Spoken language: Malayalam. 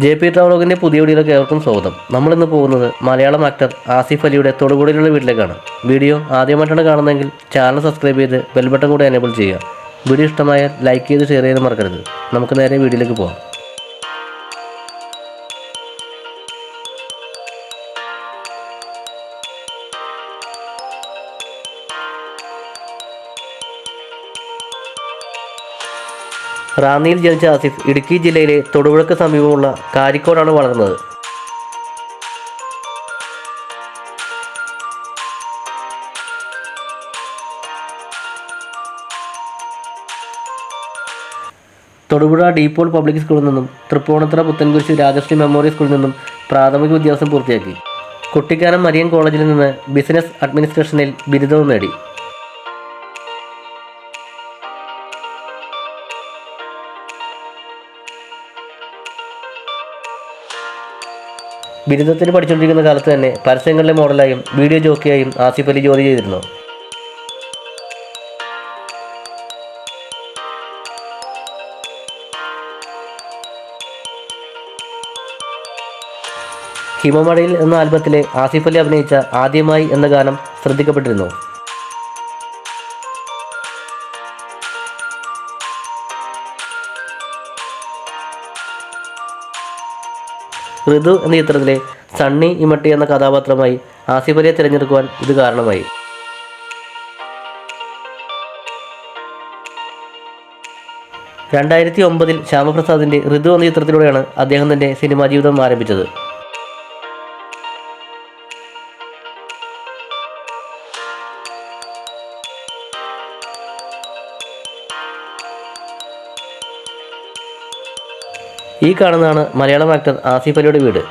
ജെ പി ട്രാവലോഗിന്റെ പുതിയ വീഡിയോയിലേക്ക് ഏവർക്കും സ്വാഗതം. നമ്മളിന്ന് പോകുന്നത് മലയാളം ആക്ടർ ആസിഫ് അലിയുടെ തൊടുപുഴയിലുള്ള വീട്ടിലേക്കാണ്. വീഡിയോ ആദ്യമായിട്ടാണ് കാണുന്നതെങ്കിൽ ചാനൽ സബ്സ്ക്രൈബ് ചെയ്ത് ബെൽബട്ടൺ കൂടെ എനേബിൾ ചെയ്യുക. വീഡിയോ ഇഷ്ടമായാൽ ലൈക്ക് ചെയ്ത് ഷെയർ ചെയ്യാൻ മറക്കരുത്. നമുക്ക് നേരെ വീഡിയോയിലേക്ക് പോകാം. റാന്നിയിൽ ജനിച്ച ആസിഫ് ഇടുക്കി ജില്ലയിലെ തൊടുപുഴക്ക് സമീപമുള്ള കാരിക്കോടാണ് വളർന്നത്. തൊടുപുഴ ഡീപോൾ പബ്ലിക് സ്കൂളിൽ നിന്നും തൃപ്പൂണിത്തുറ പുത്തൻകുരിശ് രാജശ്രീ മെമ്മോറിയൽ സ്കൂളിൽ നിന്നും പ്രാഥമിക വിദ്യാഭ്യാസം പൂർത്തിയാക്കി. കുട്ടിക്കാനം മരിയൻ കോളേജിൽ നിന്ന് ബിസിനസ് അഡ്മിനിസ്ട്രേഷനിൽ ബിരുദവും നേടി. ബിരുദത്തിന് പഠിച്ചുകൊണ്ടിരിക്കുന്ന കാലത്ത് തന്നെ പരസ്യങ്ങളിലെ മോഡലായും വീഡിയോ ജോക്കിയായും ആസിഫ് അലി ജോലി ചെയ്തിരുന്നു. ഹിമമഴയിൽ എന്ന ആൽബത്തിലെ ആസിഫ് അലി അഭിനയിച്ച ആദ്യമായി എന്ന ഗാനം ശ്രദ്ധിക്കപ്പെട്ടിരുന്നു. ഋതു എന്ന ചിത്രത്തിലെ സണ്ണി ഇമട്ടി എന്ന കഥാപാത്രമായി ആസിഫ് അലിയെ തിരഞ്ഞെടുക്കുവാൻ ഇത് കാരണമായി. രണ്ടായിരത്തി ഒമ്പതിൽ ശ്യാമപ്രസാദിന്റെ ഋതു എന്ന ചിത്രത്തിലൂടെയാണ് അദ്ദേഹം തന്റെ സിനിമാ ജീവിതം ആരംഭിച്ചത്. ഈ കാണുന്നതാണ് മലയാളം ആക്ടർ ആസിഫ് അലിയുടെ വീട്.